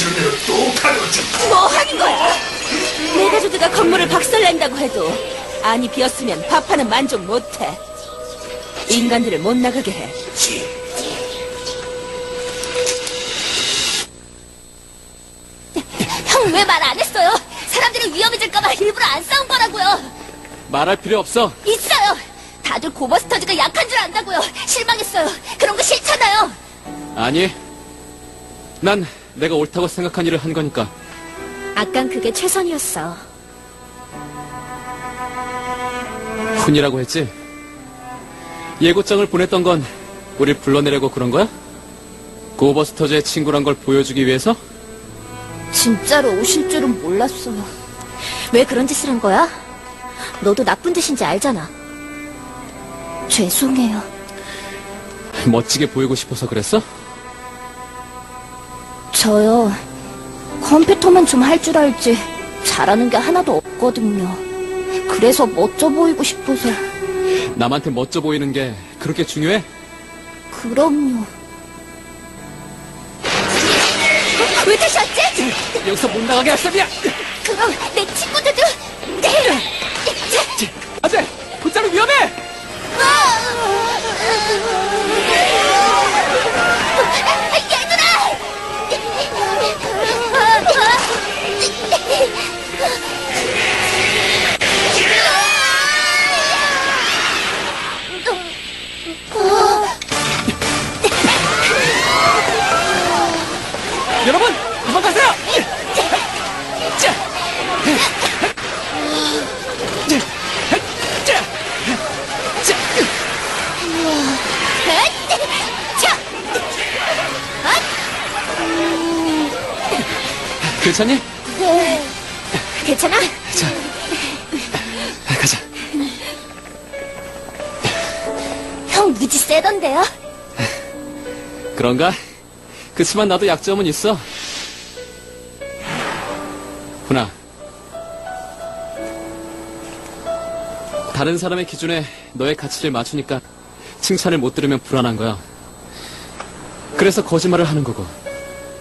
거치는 대로 또 가로주. 뭐 하는 거야? 내 가족들가 건물을 박살낸다고 해도 안이 비었으면 파파는 만족 못해. 인간들을 못 나가게 해. 형 왜 말 안 했어요? 사람들이 위험해질까봐 일부러 안 싸운 거라고요. 말할 필요 없어. 있어요. 다들 고버스터즈가 약한 줄 안다고요. 실망했어요. 그런 거 싫잖아요. 아니. 난 내가 옳다고 생각한 일을 한 거니까. 아깐 그게 최선이었어. 훈이라고 했지? 예고장을 보냈던 건 우릴 불러내려고 그런 거야? 고버스터즈의 친구란 걸 보여주기 위해서? 진짜로 오실 줄은 몰랐어요. 왜 그런 짓을 한 거야? 너도 나쁜 뜻인지 알잖아. 죄송해요. 멋지게 보이고 싶어서 그랬어? 저요. 컴퓨터만 좀 할 줄 알지 잘하는 게 하나도 없거든요. 그래서 멋져 보이고 싶어서. 남한테 멋져 보이는 게 그렇게 중요해? 그럼요. 왜 다시 왔지? 여기서 못 나가게 할 셈이야! 그럼 내 친구들도 네. 아재! 곧자로 위험해! 괜찮니? 괜찮아? 가자. 형 무지 세던데요? 그런가? 그치만 나도 약점은 있어. 훈아. 다른 사람의 기준에 너의 가치를 맞추니까 칭찬을 못 들으면 불안한 거야. 그래서 거짓말을 하는 거고.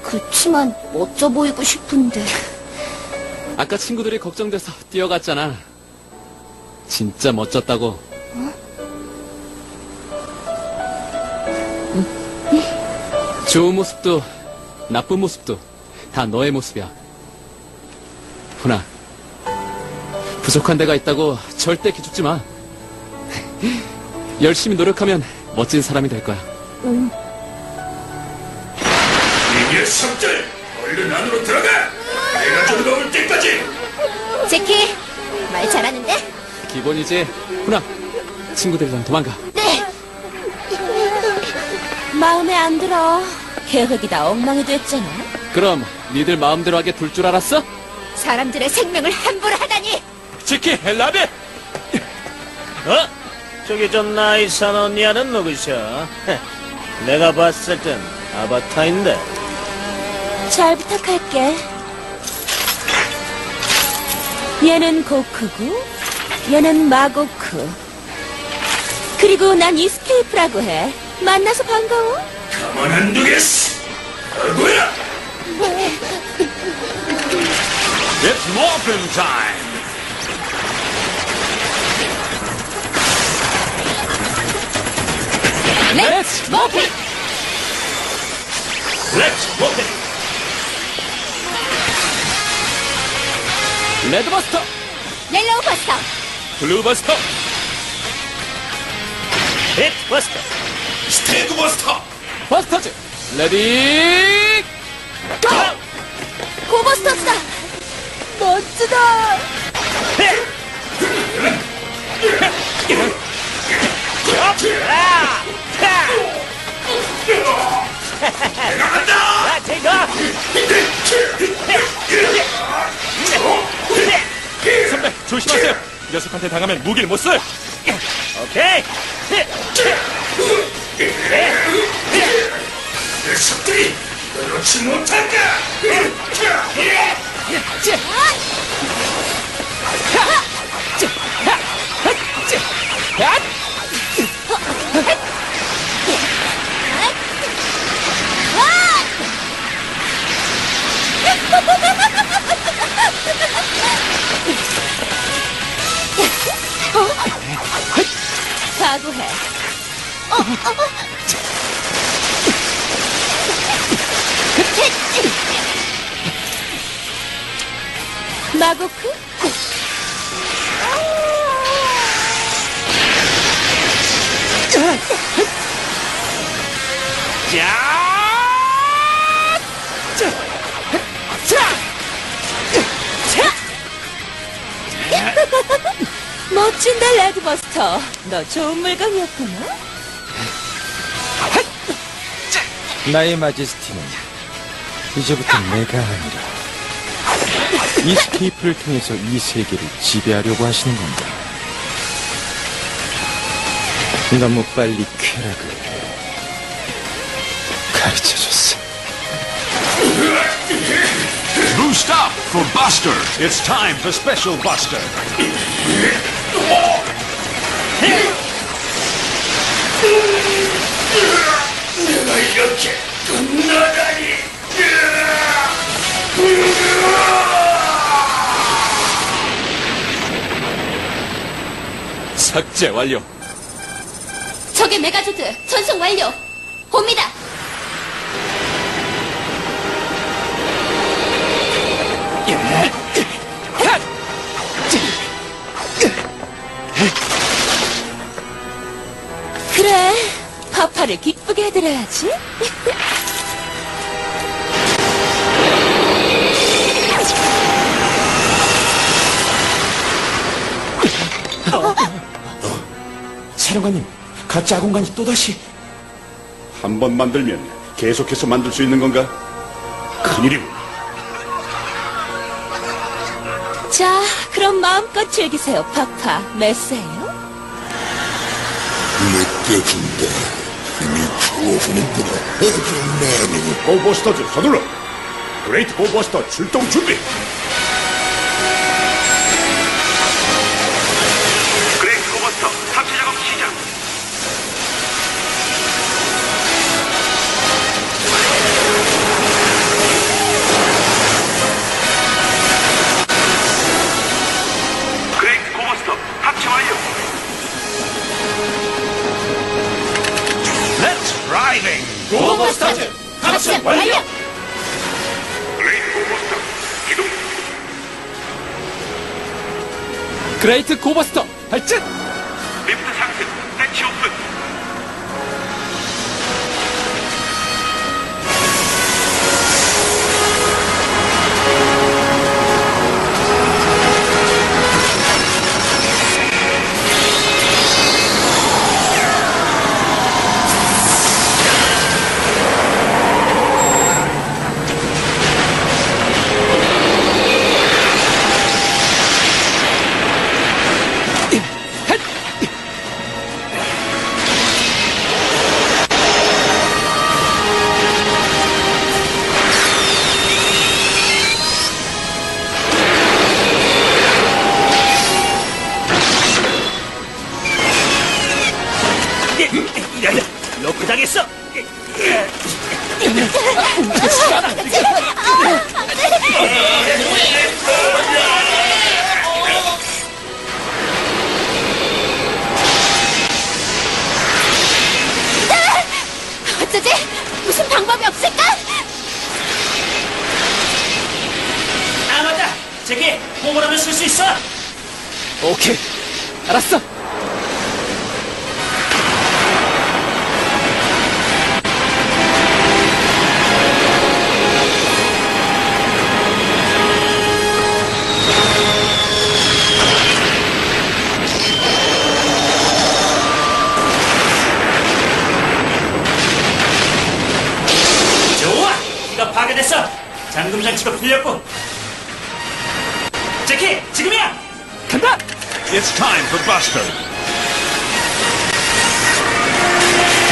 그치만 멋져 보이고 싶은데. 아까 친구들이 걱정돼서 뛰어갔잖아. 진짜 멋졌다고. 어? 응? 좋은 모습도 나쁜 모습도 다 너의 모습이야. 호나, 부족한 데가 있다고 절대 기죽지 마. 열심히 노력하면 멋진 사람이 될 거야. 응. 3절 얼른 안으로 들어가! 내가 즐거울 때까지! 제키 말 잘하는데? 기본이지? 훈아 친구들이랑 도망가. 네! 마음에 안 들어. 계획이다 엉망이 됐잖아. 그럼 니들 마음대로 하게 둘 줄 알았어? 사람들의 생명을 함부로 하다니! 지키 헬라베 어? 저기 저 나이산 언니야는 누구셔? 내가 봤을 땐 아바타인데. 잘 부탁할게. 얘는 고크고, 얘는 마고크. 그리고 난 이스케이프라고 해. 만나서 반가워. 가만 안 두겠어! 아구야! It's morphin time 렛츠 모피! Let's morphin 레드버스터! 옐로우 버스터! 블루버스터 hit버스터 스테그버스터! 버스터즈! 레디! 고버스터즈다! 멋지다. 자 한테 당하면 무기를 못써 오케이. 녀석들이 그렇지 못한다! 각 마고크? 멋진다, 레드버스터. 너 좋은 물건이었구나. 나의 마제스티는 이제부터 내가 아니라 이 스테이프를 통해서 이 세계를 지배하려고 하시는 건가? 너무 빨리 쾌락을 가르쳐줬어. Boost up for Buster. It's time for Special Buster. 내가 이렇게 끝나다니. 삭제 완료. 적의 메가조드 전송 완료. 옵니다. 그래, 파파를 기쁘게 해드려야지. 사령관님, 가짜 공간이 또다시. 한 번 만들면 계속해서 만들 수 있는 건가? 큰일이군. 자, 그럼 마음껏 즐기세요, 파파. 메세요. 고버스터즈 서둘러. 그레이트 고버스터 출동 준비. 고버스터즈 작전 완료. 그레이트 고버스터 기동. 그레이트 고버스터 발진! 리프트 상승 대치 오픈. 오케이. 알았어. Time for Buster.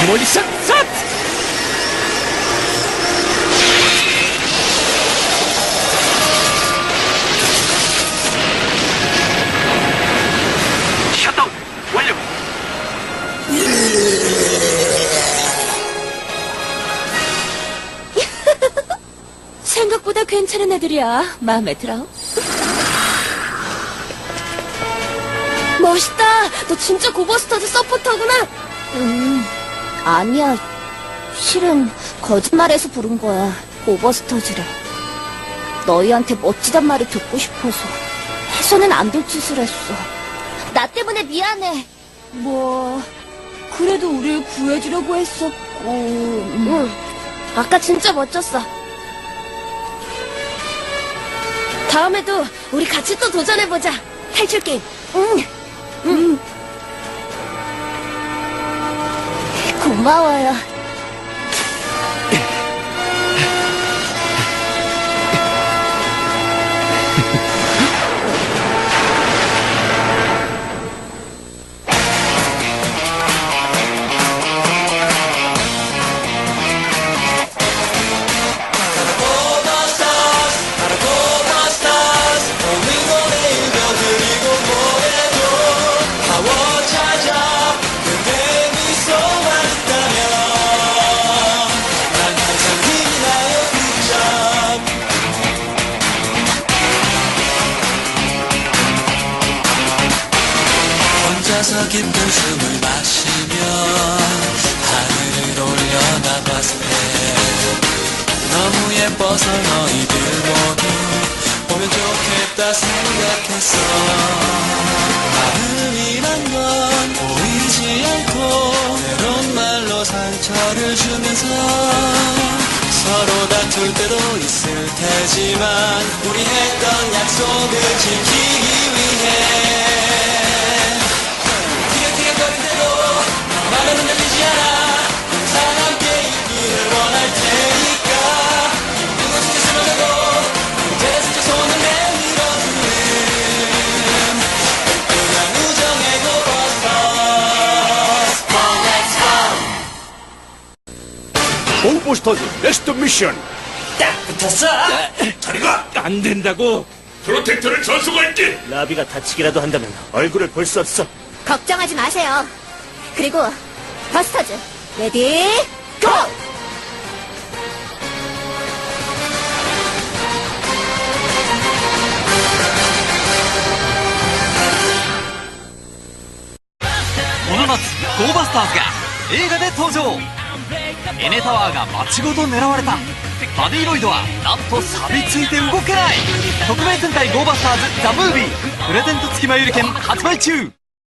몰리션 샷! 셧다운 완료. 생각보다 괜찮 괜찮은 애들이야. 마음에 들어. 멋있다. 너 진짜 고버스터즈 서포터구나. 음, 아니야. 실은 거짓말해서 부른 거야. 고버스터즈를. 너희한테 멋지단 말이 듣고 싶어서. 해서는 안 될 짓을 했어. 나 때문에 미안해. 뭐, 그래도 우릴 구해주려고 했었고. 응. 아까 진짜 멋졌어. 다음에도 우리 같이 또 도전해보자. 탈출 게임. 응. 응. 고마워 깊은 숨을 마시며 하늘을 올려다봤을 때 너무 예뻐서 너희들 모두 보면 좋겠다 생각했어. 마음이란 건 보이지 않고 때론 말로 상처를 주면서 서로 다툴 때도 있을 테지만 우리 했던 약속을 지키 고버스터 고버스터즈 베스트 미션 딱 붙었어. 자리가 안 된다고. 프로텍터를 전송할게 라비가 다치기라도 한다면 얼굴을 볼 수 없어. 걱정하지 마세요. 그리고 버스터즈 레디 고!この夏ゴーバスターズが映画で登場 エネタワーが街ごと狙われた。バディロイドはなんと錆びついて動けない。特命戦隊ゴーバスターズザ・ムービー。プレゼント付き前売り券発売中。